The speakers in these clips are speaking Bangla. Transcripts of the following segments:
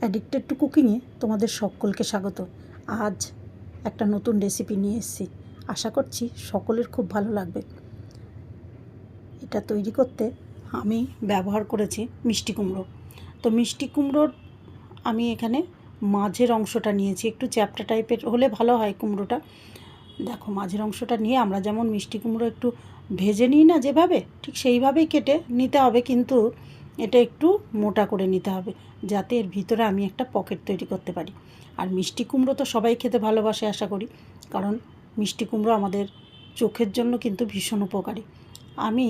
অ্যাডিক্টেড টু কুকিংয়ে তোমাদের সকলকে স্বাগত। আজ একটা নতুন রেসিপি নিয়ে এসেছি। আশা করছি সকলের খুব ভালো লাগবে। এটা তৈরি করতে আমি ব্যবহার করেছি মিষ্টি কুমড়ো। তো মিষ্টি কুমড়োর আমি এখানে মাঝের অংশটা নিয়েছি। একটু চ্যাপটা টাইপের হলে ভালো হয় কুমড়োটা। দেখো, মাঝের অংশটা নিয়ে আমরা যেমন মিষ্টি কুমড়ো একটু ভেজে নিই না যেভাবে, ঠিক সেইভাবেই কেটে নিতে হবে। কিন্তু এটা একটু মোটা করে নিতে হবে, যাতে এর ভিতরে আমি একটা পকেট তৈরি করতে পারি। আর মিষ্টি কুমড়ো তো সবাই খেতে ভালোবাসে আশা করি, কারণ মিষ্টি কুমড়ো আমাদের চোখের জন্য কিন্তু ভীষণ উপকারী। আমি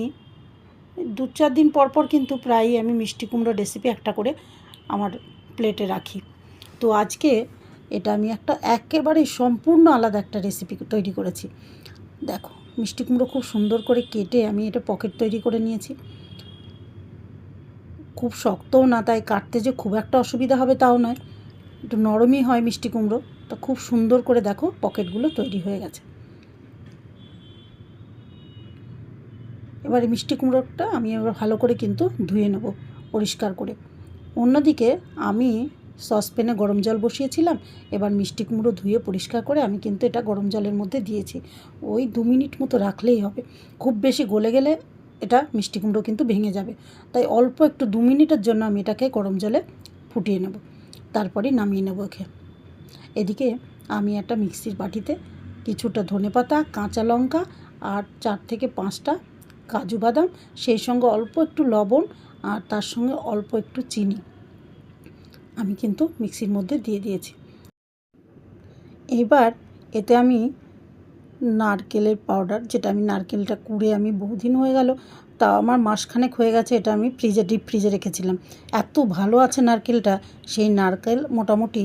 দু চার দিন পর পর কিন্তু প্রায়ই আমি মিষ্টি কুমড়ো রেসিপি একটা করে আমার প্লেটে রাখি। তো আজকে এটা আমি একটা একেবারে সম্পূর্ণ আলাদা একটা রেসিপি তৈরি করেছি। দেখো, মিষ্টি কুমড়ো খুব সুন্দর করে কেটে আমি এটা পকেট তৈরি করে নিয়েছি। খুব শক্তও না, তাই কাটতে যে খুব একটা অসুবিধা হবে তাও নয়। একটু নরমই হয় মিষ্টি কুমড়ো। তো খুব সুন্দর করে দেখো, পকেটগুলো তৈরি হয়ে গেছে। এবারে মিষ্টি কুমড়োটা আমি এবার ভালো করে কিন্তু ধুয়ে নেব পরিষ্কার করে। অন্যদিকে আমি সসপ্যানে গরম জল বসিয়েছিলাম, এবার মিষ্টি কুমড়ো ধুয়ে পরিষ্কার করে আমি কিন্তু এটা গরম জলের মধ্যে দিয়েছি। ওই দু মিনিট মতো রাখলেই হবে। খুব বেশি গলে গেলে এটা মিষ্টি কুমড়ো কিন্তু ভেঙে যাবে। তাই অল্প একটু দু মিনিটের জন্য আমি এটাকে গরম জলে ফুটিয়ে নেব। তারপরে নামিয়ে নেব একে এদিকে আমি একটা মিক্সির বাটিতে কিছুটা ধনেপাতা, কাঁচা লঙ্কা আর চার থেকে পাঁচটা কাজু বাদাম, সেই সঙ্গে অল্প একটু লবণ আর তার সঙ্গে অল্প একটু চিনি আমি কিন্তু মিক্সির মধ্যে দিয়ে দিয়েছি। এবার এতে আমি নারকেলের পাউডার যেটা আমি নারকেলটা কুড়ে আমি বহুদিন হয়ে গেল, তা আমার মাসখানেক হয়ে গেছে, এটা আমি ফ্রিজে ডিপ ফ্রিজে রেখেছিলাম। এত ভালো আছে নারকেলটা, সেই নারকেল মোটামুটি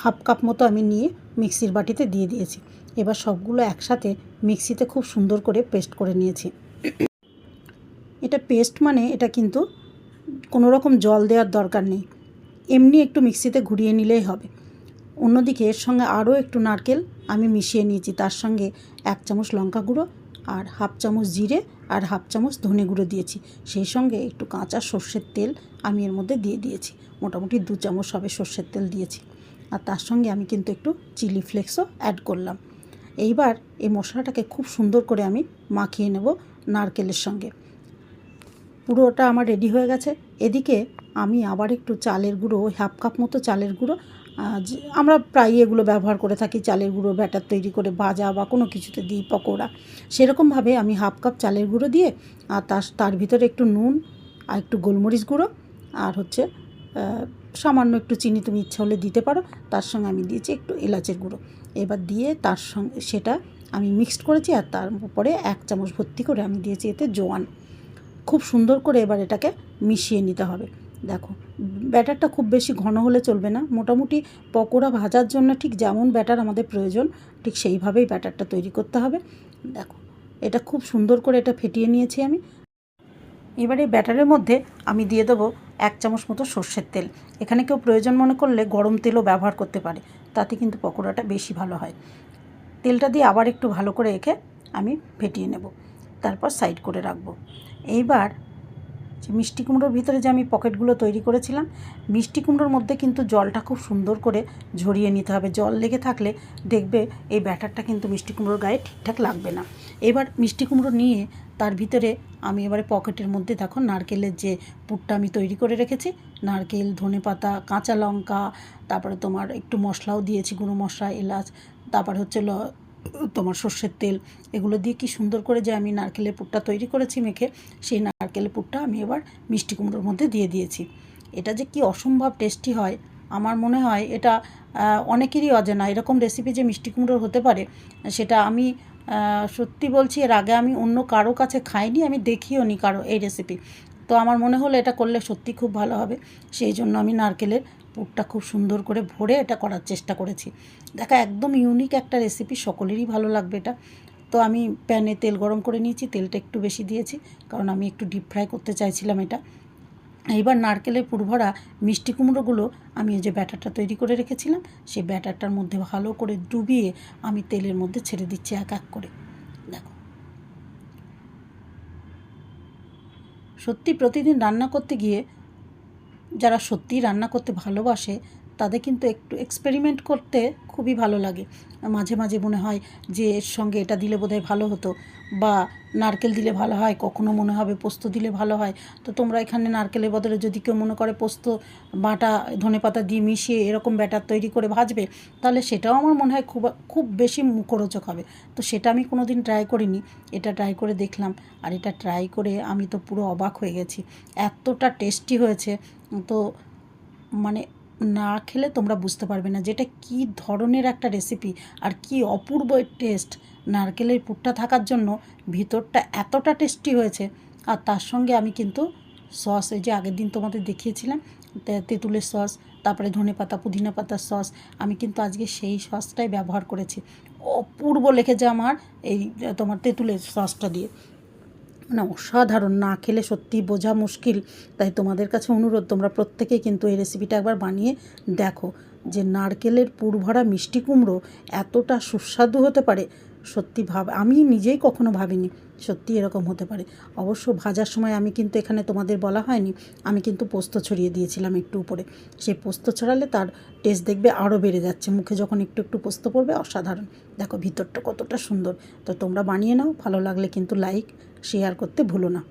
হাফ কাপ মতো আমি নিয়ে মিক্সির বাটিতে দিয়ে দিয়েছি। এবার সবগুলো একসাথে মিক্সিতে খুব সুন্দর করে পেস্ট করে নিয়েছি। এটা পেস্ট মানে এটা কিন্তু কোনো রকম জল দেওয়ার দরকার নেই। এমনি একটু মিক্সিতে ঘুরিয়ে নিলেই হবে। অন্যদিকে এর সঙ্গে আরও একটু নারকেল আমি মিশিয়ে নিয়েছি। তার সঙ্গে এক চামচ লঙ্কা গুঁড়ো আর হাফ চামচ জিরে আর হাফ চামচ ধনে গুঁড়ো দিয়েছি। সেই সঙ্গে একটু কাঁচা সর্ষের তেল আমি এর মধ্যে দিয়ে দিয়েছি। মোটামুটি দু চামচ হবে সর্ষের তেল দিয়েছি। আর তার সঙ্গে আমি কিন্তু একটু চিলি ফ্লেক্সও অ্যাড করলাম। এইবার এই মশলাটাকে খুব সুন্দর করে আমি মাখিয়ে নেব নারকেলের সঙ্গে। পুরোটা আমার রেডি হয়ে গেছে। এদিকে আমি আবার একটু চালের গুঁড়ো হাফ কাপ মতো চালের গুঁড়ো আমরা প্রায়ই এগুলো ব্যবহার করে থাকি, চালের গুঁড়ো, ব্যাটার তৈরি করে ভাজা বা কোনো কিছুতে দিই পকোড়া। সেরকমভাবে আমি হাফ কাপ চালের গুঁড়ো দিয়ে, আর তার তার ভিতরে একটু নুন আর একটু গোলমরিচ গুঁড়ো আর হচ্ছে সামান্য একটু চিনি তুমি ইচ্ছা হলে দিতে পারো, তার সঙ্গে আমি দিয়েছি একটু এলাচের গুঁড়ো। এবার দিয়ে তার সঙ্গে সেটা আমি মিক্সড করেছি আর তার উপরে এক চামচ ভর্তি করে আমি দিয়েছি এতে জোয়ান। খুব সুন্দর করে এবার এটাকে মিশিয়ে নিতে হবে। দেখো, ব্যাটারটা খুব বেশি ঘন হলে চলবে না। মোটামুটি পকোড়া ভাজার জন্য ঠিক যেমন ব্যাটার আমাদের প্রয়োজন, ঠিক সেইভাবেই ব্যাটারটা তৈরি করতে হবে। দেখো, এটা খুব সুন্দর করে এটা ফেটিয়ে নিয়েছি আমি। এবারে ব্যাটারের মধ্যে আমি দিয়ে দেবো এক চামচ মতো সর্ষের তেল। এখানে কেউ প্রয়োজন মনে করলে গরম তেলও ব্যবহার করতে পারে, তাতে কিন্তু পকোড়াটা বেশি ভালো হয়। তেলটা দিয়ে আবার একটু ভালো করে রেখে আমি ফেটিয়ে নেব, তারপর সাইড করে রাখব। এইবার যে মিষ্টি কুমড়োর ভিতরে যে আমি পকেটগুলো তৈরি করেছিলাম, মিষ্টি কুমড়োর মধ্যে কিন্তু জলটা খুব সুন্দর করে ঝরিয়ে নিতে হবে। জল লেগে থাকলে দেখবে এই ব্যাটারটা কিন্তু মিষ্টি কুমড়োর গায়ে ঠিকঠাক লাগবে না। এবার মিষ্টি কুমড়ো নিয়ে তার ভিতরে আমি এবারে পকেটের মধ্যে দেখো নারকেলের যে পুরটা আমি তৈরি করে রেখেছি, নারকেল ধনে পাতা কাঁচা লঙ্কা, তারপরে তোমার একটু মশলাও দিয়েছি, গুঁড়ো মশলা, এলাচ, তারপরে হচ্ছে ল তোমার সর্ষের তেল, এগুলো দিয়ে কি সুন্দর করে যে আমি নারকেলের পুরটা তৈরি করেছি মেখে, সেই নারকেলের পুরটা আমি এবার মিষ্টি কুমড়োর মধ্যে দিয়ে দিয়েছি। এটা যে কি অসম্ভব টেস্টি হয়, আমার মনে হয় এটা অনেকেরই অজানা। এরকম রেসিপি যে মিষ্টি কুমড়োর হতে পারে, সেটা আমি সত্যি বলছি, এর আগে আমি অন্য কারও কাছে খাইনি, আমি দেখিও নি কারও এই রেসিপি তো আমার মনে হলো এটা করলে সত্যি খুব ভালো হবে। সেই জন্য আমি নারকেলের পুরটা খুব সুন্দর করে ভরে এটা করার চেষ্টা করেছি। দেখা, একদম ইউনিক একটা রেসিপি সকলেরই ভালো লাগবে এটা। তো আমি প্যানে তেল গরম করে নিয়েছি, তেলটা একটু বেশি দিয়েছি, কারণ আমি একটু ডিপ ফ্রাই করতে চাইছিলাম এটা। এইবার নারকেলের পুরভরা মিষ্টি কুমড়োগুলো আমি যে ব্যাটারটা তৈরি করে রেখেছিলাম, সেই ব্যাটারটার মধ্যে ভালো করে ডুবিয়ে আমি তেলের মধ্যে ছেড়ে দিচ্ছি এক এক করে দেখো সত্যি প্রতিদিন রান্না করতে গিয়ে যারা সত্যিই রান্না করতে ভালোবাসে তাদের কিন্তু একটু এক্সপেরিমেন্ট করতে খুবই ভালো লাগে। মাঝে মাঝে মনে হয় যে এর সঙ্গে এটা দিলে বোধহয় ভালো হতো বা নারকেল দিলে ভালো হয়, কখনো মনে হবে পোস্ত দিলে ভালো হয়। তো তোমরা এখানে নারকেলের বদলে যদি কেউ মনে করে পোস্ত, বাটা ধনেপাতা দিয়ে মিশিয়ে এরকম ব্যাটার তৈরি করে ভাজবে, তাহলে সেটাও আমার মনে হয় খুব খুব বেশি মুখরোচক হবে। তো সেটা আমি কোনো দিন ট্রাই করিনি, এটা ট্রাই করে দেখলাম আর এটা ট্রাই করে আমি তো পুরো অবাক হয়ে গেছি। এতটা টেস্টি হয়েছে। তো মানে না খেলে তোমরা বুঝতে পারবে না যেটা কী ধরনের একটা রেসিপি আর কি অপূর্ব টেস্ট নারকেলের পুরটা থাকার জন্য ভিতরটা এতটা টেস্টি হয়েছে। আর তার সঙ্গে আমি কিন্তু সস এই যে আগের দিন তোমাদের দেখিয়েছিলাম তেঁতুলের সস তারপরে ধনে পাতা পুদিনা পাতার সস আমি কিন্তু আজকে সেই সসটাই ব্যবহার করেছি। অপূর্ব লেগেছে আমার এই, তোমার তেঁতুলের সসটা দিয়ে। মানে অসাধারণ। না খেলে সত্যি বোঝা মুশকিল। তাই তোমাদের কাছে অনুরোধ, তোমরা প্রত্যেকেই কিন্তু এই রেসিপিটা একবার বানিয়ে দেখো যে নারকেলের পুরভরা মিষ্টি কুমড়ো এতটা সুস্বাদু হতে পারে। সত্যি ভাব, আমি নিজেই কখনো ভাবিনি। সত্যি এরকম হতে পারে। অবশ্য ভাজার সময় আমি কিন্তু এখানে তোমাদের বলা হয়নি, আমি কিন্তু পোস্ত ছড়িয়ে দিয়েছিলাম একটু উপরে। সেই পোস্ত ছড়ালে তার টেস্ট দেখবে আরও বেড়ে যাচ্ছে, মুখে যখন একটু একটু পোস্ত পড়বে অসাধারণ। দেখো ভিতরটা কতটা সুন্দর। তো তোমরা বানিয়ে নাও, ভালো লাগলে কিন্তু লাইক শেয়ার করতে ভুলো না।